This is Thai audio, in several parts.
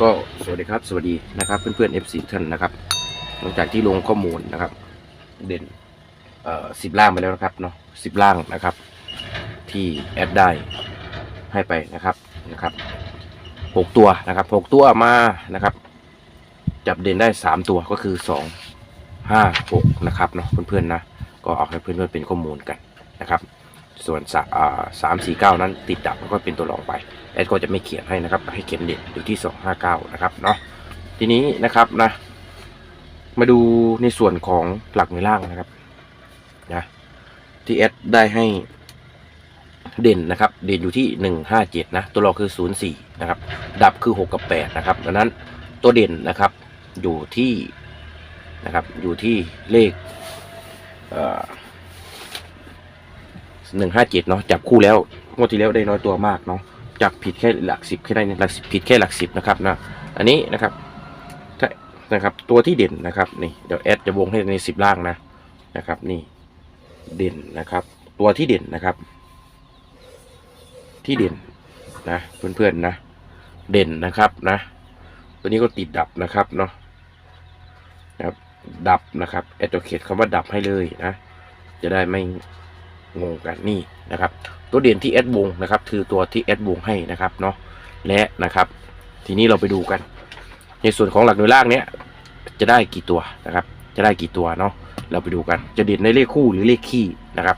ก็สวัสดีครับ สวัสดีนะครับเพื่อนๆ FC ท่านนะครับ หลังจากที่ลงข้อมูลนะครับ เด่นเอ่อสิบล่างไปแล้วนะครับเนาะสิบล่างนะครับ ที่แอดได้ให้ไปนะครับนะครับหกตัวนะครับหกตัวมานะครับ จับเด่นได้สามตัวก็คือสองห้าหกนะครับเนาะเพื่อนๆนะก็เอาให้เพื่อนๆเป็นข้อมูลกันนะครับ ส่วนสามสี่เก้านั้นติดดับแล้วก็เป็นตัวรองไปแอดก็จะไม่เขียนให้นะครับ ให้เขียนเด่นอยู่ที่สองห้าเก้านะครับเนาะทีนี้นะครับนะมาดูในส่วนของหลักในล่างนะครับนะที่แอดได้ให้เด่นนะครับ เด่นอยู่ที่หนึ่งห้าเจ็ดนะ ตัวรองคือศูนย์สี่นะครับ ดับคือหกกับแปดนะครับดังนั้นตัวเด่นนะครับอยู่ที่นะครับอยู่ที่เลข หนึ่งห้าเจ็ดเนาะจับคู่แล้วงวดที่แล้วได้น้อยตัวมากเนาะจับผิดแค่หลักสิบแค่ได้หลักสิบผิดแค่หลักสิบนะครับนะอันนี้นะครับนะครับตัวที่เด่นนะครับนี่เดี๋ยวแอดจะวงให้ในสิบล่างนะนะครับนี่เด่นนะครับ ตัวที่เด่นนะครับ ที่เด่นนะเพื่อนๆนะ เด่นนะครับนะ ตัวนี้ก็ติดดับนะครับเนาะนะครับดับนะครับแอดจะเขียนคำว่าดับให้เลยนะ จะได้ไม่ งงกันนี่นะครับ ตัวเด่นที่แอดวงนะครับ คือตัวที่แอดวงให้นะครับเนาะและนะครับ ทีนี้เราไปดูกัน ในส่วนของหลักหน่วยล่างเนี้ยจะได้กี่ตัวนะครับ จะได้กี่ตัวเนาะเราไปดูกัน จะเด่นในเลขคู่หรือเลขคี่นะครับ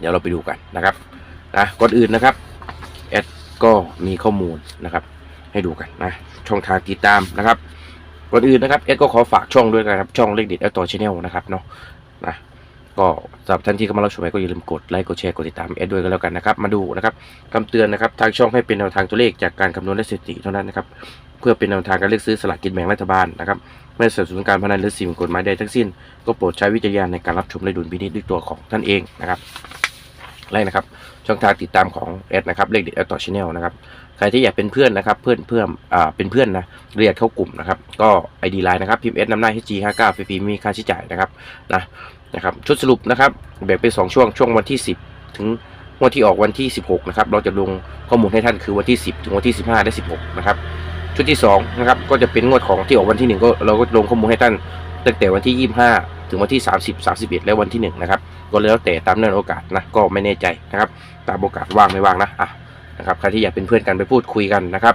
เดี๋ยวเราไปดูกันนะครับนะก่อนอื่นนะครับแอดก็มีข้อมูลนะครับ ให้ดูกันนะช่องทางติดตามนะครับก่อนอื่นนะครับแอดก็ขอฝากช่องด้วยนะครับช่องเลขเด็ดแอดต่อชแนลนะครับเนาะนะ ก็สำหรับท่านที่เข้ามารับชมก็อย่าลืมกดไลค์กดแชร์กดติดตามแอดด้วยกันแล้วกันนะครับ มาดูนะครับคำเตือนนะครับทางช่องให้เป็นแนวทางตัวเลขจากการคำนวณและสถิติเท่านั้นนะครับเพื่อเป็นแนวทางการเลือกซื้อสลากกินแบ่งรัฐบาลนะครับไม่สนับสนุนการพนันหรือสิ่งกฎหมายใดทั้งสิ้น ก็โปรดใช้วิจารณญาณในการรับชมและดุลพินิจด้วยตัวของท่านเองนะครับไล่นะครับช่องทางติดตามของแอดนะครับเลขเด็ดแอดต่อชแนลนะครับใครที่อยากเป็นเพื่อนนะครับเพื่อนเพื่อนอ่าเป็นเพื่อนนะเรียกเข้ากลุ่มนะครับก็ ID ไลน์นะครับพิมพ์ S นำหน้า HG 59 ฟรีๆไม่มีค่าใช้จ่ายนะครับนะ นะครับชุดสรุปนะครับแบ่งเป็นสองช่วงช่วงวันที่ 10 ถึงวันที่ออกวันที่ 16นะครับเราจะลงข้อมูลให้ท่านคือวันที่ 10 ถึงวันที่ 15 และ 16นะครับชุดที่2นะครับก็จะเป็นงวดของที่ออกวันที่1ก็เราก็ลงข้อมูลให้ท่านตั้งแต่วันที่ 25 ถึงวันที่ 30 31 และวันที่1นะครับก็แล้วแต่ตามเนื่องโอกาสนะก็ไม่แน่ใจนะครับตามโอกาสว่างไม่ว่างนะอะนะครับใครที่อยากเป็นเพื่อนกันไปพูดคุยกันนะครับ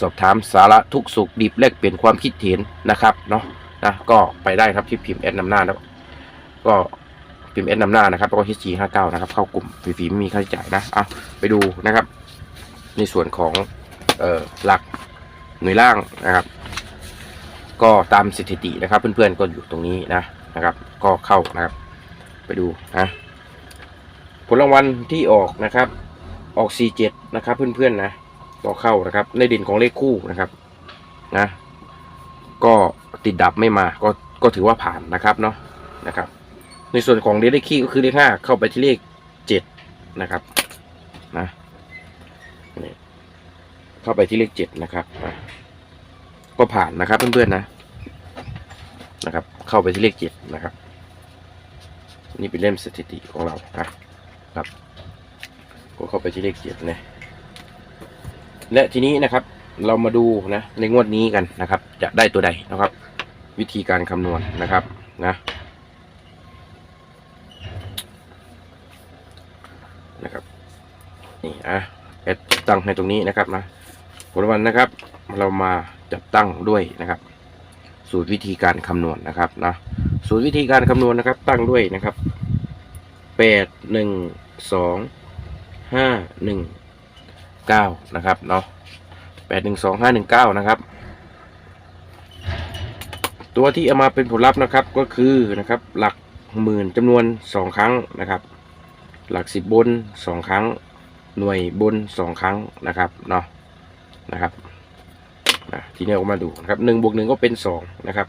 สอบถามสาระทุกสุขดิบแลกเปลี่ยนความคิดเห็นนะครับเนาะนะก็ไปได้ครับที่พิมพ์แอดนำหน้าแล้ว ก็พิมพ์แอดนำหน้านะครับแล้วก็ HG 59 นะครับ เข้ากลุ่มฟรีๆไม่มีค่าใช้จ่ายนะอะไปดูนะครับ ในส่วนของเอ่อหลักหน่วยล่างนะครับ ก็ตามสถิตินะครับ เพื่อนๆก็อยู่ตรงนี้นะนะครับ ก็เข้านะครับ ไปดูนะผลรางวัลที่ออกนะครับ ออก 47 นะครับ เพื่อนๆนะก็เข้านะครับ ในด่นของเลขคู่นะครับนะ ก็ติดดับไม่มาก็ก็ถือว่าผ่านนะครับเนาะนะครับ ในส่วนของเลขคี่ก็คือเลข5เข้าไปที่เลข7นะครับนะเข้าไปที่เลขเจ็ดนะครับก็ผ่านนะครับเพื่อนๆนะนะครับ เข้าไปที่เลขเจ็ดนะครับ นี่เป็นเล่มสถิติของเรานะครับ ก็เข้าไปที่เลขเจ็ดนะและทีนี้นะครับ เรามาดูนะในงวดนี้กันนะครับ จะได้ตัวใดนะครับ วิธีการคำนวณนะครับนะ นะครับ นี่อะแอดตั้งให้ตรงนี้นะครับนะผลวันนะครับ เรามาจับตั้งด้วยนะครับ สูตรวิธีการคำนวณนะครับนะสูตรวิธีการคำนวณนะครับ ตั้งด้วยนะครับแปดหนึ่งสองห้าหนึ่งเก้านะครับเนาะแปดหนึ่งสองห้าหนึ่งเก้านะครับ ตัวที่เอามาเป็นผลลัพธ์นะครับก็คือนะครับหลักหมื่นจำนวนสองครั้งนะครับ หลักสิบบนสองครั้ง หน่วยบนสองครั้งนะครับเนาะนะครับนะทีนี้ก็มาดูนะครับหนึ่งบวกหนึ่งก็เป็นสองนะครับ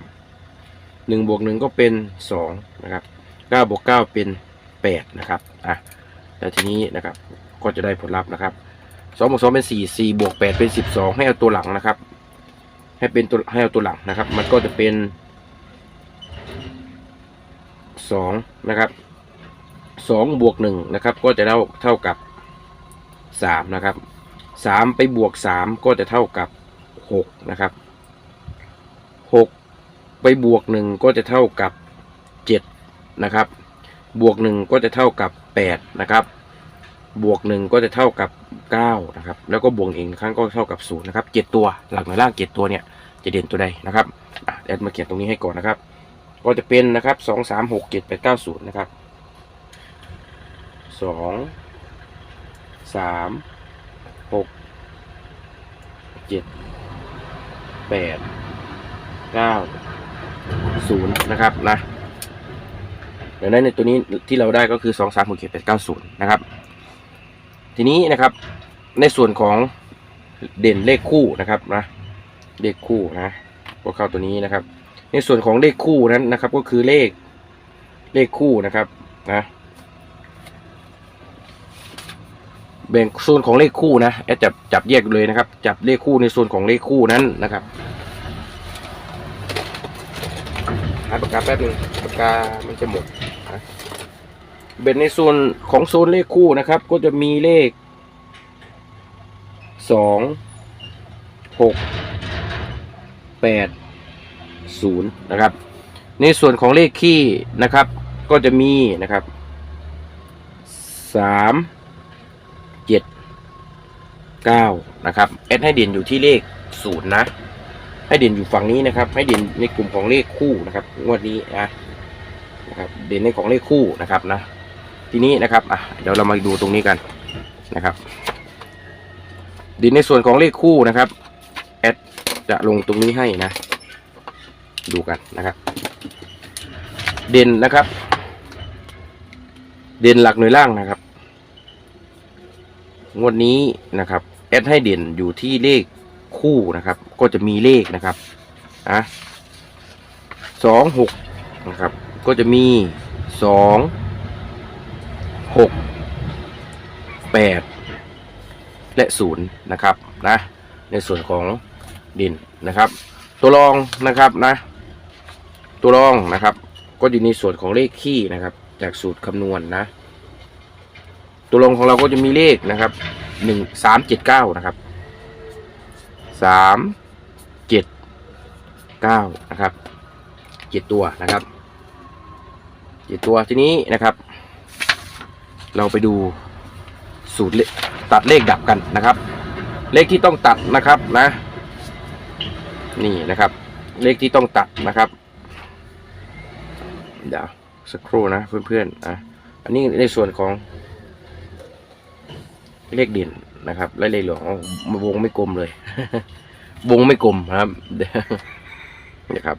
หนึ่งบวกหนึ่งก็เป็นสองนะครับเก้าบวกเก้าเป็นแปดนะครับอะแล้วทีนี้นะครับก็จะได้ผลลัพธ์นะครับสองบวกสองเป็นสี่สี่บวกแปดเป็นสิบสองให้เอาตัวหลังนะครับ ให้เป็นตัวให้เอาตัวหลังนะครับ มันก็จะเป็นสองนะครับ สองบวกหนึ่งนะครับ ก็จะเท่าเท่ากับสามนะครับสามไปบวกสามก็จะเท่ากับหกนะครับหกไปบวกหนึ่งก็จะเท่ากับเจ็ดนะครับ บวกหนึ่งก็จะเท่ากับแปดนะครับ บวกหนึ่งก็จะเท่ากับเก้านะครับ แล้วก็บวกอีกหนึ่งครั้งก็เท่ากับศูนย์นะครับเจ็ดตัว หลักหน่วยล่างเจ็ดตัวเนี่ยจะเด่นตัวใดนะครับอะแอดมาเขียนตรงนี้ให้ก่อนนะครับ ก็จะเป็นนะครับสองสามหกเจ็ดแปดเก้าศูนย์นะครับ สองสามหกเจ็ดแปดเก้าศูนย์นะครับนะเดี๋ยวนั้นในตัวนี้ที่เราได้ก็คือสองสามหกเจ็ดแปดเก้าศูนย์นะครับ ทีนี้นะครับในส่วนของเด่นเลขคู่นะครับนะเลขคู่นะก็เข้าตัวนี้นะครับ ในส่วนของเลขคู่นั้นนะครับ ก็คือเลขเลขคู่นะครับนะ แบ่งโซนของเลขคู่นะแอดจับจับแยกเลยนะครับ จับเลขคู่ในโซนของเลขคู่นั้นนะครับหาปากกาแป๊บหนึงปากกามันจะหมดเบ็นในส่วนของโซนเลขคู่นะครับ ก็จะมีเลขสองหกแปดศูนย์นะครับ ในส่วนของเลขคี่นะครับ ก็จะมีนะครับสาม 9นะครับเอสให้เด่นอยู่ที่เลข0นะ ให้เด่นอยู่ฝั่งนี้นะครับ ให้เด่นในกลุ่มของเลขคู่นะครับงวดนี้นะนะครับเด่นในของเลขคู่นะครับนะ ทีนี้นะครับอะเดี๋ยวเรามาดูตรงนี้กันนะครับเด่นในส่วนของเลขคู่นะครับแอดจะลงตรงนี้ให้นะ ดูกันนะครับ เด่นนะครับ เด่นหลักหน่วยล่างนะครับ งวดนี้นะครับแอดให้เด่นอยู่ที่เลขคู่นะครับ ก็จะมีเลขนะครับอะสองหกนะครับ ก็จะมีสองหกแปดและศูนย์นะครับนะในส่วนของเด่นนะครับ ตัวรองนะครับนะ ตัวรองนะครับ ก็อยู่ในส่วนของเลขคี่นะครับ จากสูตรคำนวณนะ ตัวรองของเราก็จะมีเลขนะครับหนึ่งสามเจ็ดเก้านะครับสามเจ็ดเก้านะครับเจ็ดตัวนะครับเจ็ดตัวทีนี้นะครับ เราไปดูสูตรตัดเลขดับกันนะครับ เลขที่ต้องตัดนะครับนะ นี่นะครับ เลขที่ต้องตัดนะครับเดี๋ยวสักครู่นะเพื่อนๆอะอันนี้ในส่วนของ เลขเด่นนะครับและเลขหลวงอ๋อวงไม่กลมเลย วงไม่กลมครับเดี๋ยวนะครับ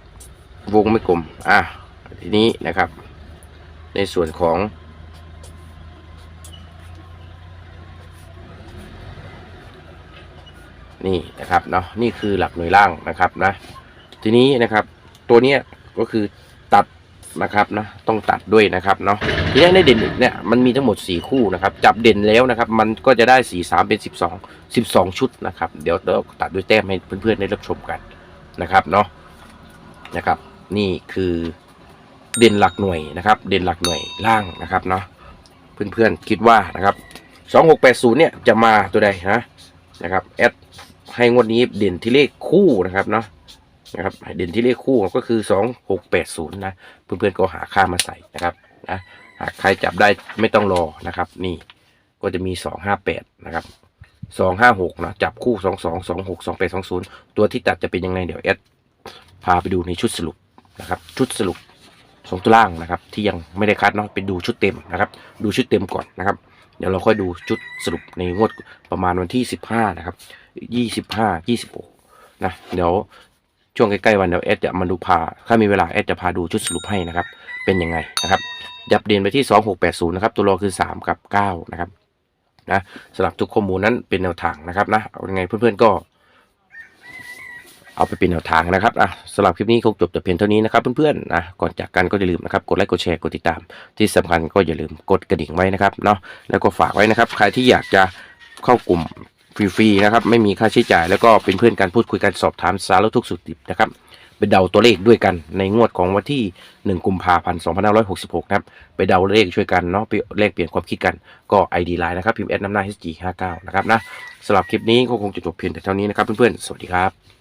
วงไม่กลม อะทีนี้นะครับ ในส่วนของ นี่นะครับเนาะนี่คือหลักหน่วยล่างนะครับนะ ทีนี้นะครับ ตัวเนี้ยก็คือ นะครับนะต้องตัดด้วยนะครับเนาะทีนี้ในเด่นเนี่ยมันมีทั้งหมด 4 คู่นะครับ จับเด่นแล้วนะครับ มันก็จะได้ 4 3 เป็น 12 12 ชุดนะครับ เดี๋ยวเราตัดด้วยแต้มให้เพื่อนๆได้รับชมกันนะครับเนาะนะครับ นี่คือเด่นหลักหน่วยนะครับ เด่นหลักหน่วยล่างนะครับเนาะเพื่อนๆคิดว่านะครับ 2680 เนี่ยจะมาตัวใดฮะนะครับแอดให้งวดนี้เด่นที่เลขคู่นะครับเนาะ นะครับเด่นที่เลขคู่ก็คือสองหกแปดศูนย์นะเพื่อนๆก็หาค่ามาใส่นะครับนะหากใครจับได้ไม่ต้องรอนะครับ นี่ก็จะมีสองห้าแปดนะครับสองห้าหกนะจับคู่สองสองสองหกสองแปดสองศูนย์ตัวที่ตัดจะเป็นยังไงเดี๋ยวแอดพาไปดูในชุดสรุปนะครับ ชุดสรุปสองตัวล่างนะครับ ที่ยังไม่ได้คัดเนาะไปดูชุดเต็มนะครับ ดูชุดเต็มก่อนนะครับ เดี๋ยวเราค่อยดูชุดสรุปในงวดประมาณวันที่สิบห้านะครับยี่สิบห้ายี่สิบหกนะเดี๋ยว ช่วงใกล้ๆวันเดี๋ยวแอดจะมาดูพาถ้ามีเวลาแอดจะพาดูชุดสรุปให้นะครับ เป็นยังไงนะครับยับเด่นไปที่ 2680 นะครับ ตัวรอคือ 3 กับ 9 นะครับนะสำหรับทุกข้อมูลนั้นเป็นแนวทางนะครับนะเอายังไงเพื่อนๆก็เอาไปเป็นแนวทางนะครับอะสำหรับคลิปนี้คงจบแต่เพียงเท่านี้นะครับเพื่อนๆนะก่อนจากกันก็อย่าลืมนะครับ กดไลค์กดแชร์กดติดตาม ที่สำคัญก็อย่าลืมกดกระดิ่งไว้นะครับเนาะแล้วก็ฝากไว้นะครับ ใครที่อยากจะเข้ากลุ่ม ฟรีๆนะครับไม่มีค่าใช้จ่ายแล้วก็เป็นเพื่อนกันพูดคุยกันสอบถามสารทุกสุดดิบนะครับไปเดาตัวเลขด้วยกันในงวดของวันที่ 1 กุมภาพันธ์ 2566 นะครับ ไปเดาเลขช่วยกันเนาะไปเลขเปลี่ยนความคิดกันก็ ID Line นะครับ พิมพ์แอดน้ำหน้า HG59 นะครับนะสำหรับคลิปนี้ก็คงจะจบเพียงแต่เท่านี้นะครับเพื่อนๆ สวัสดีครับ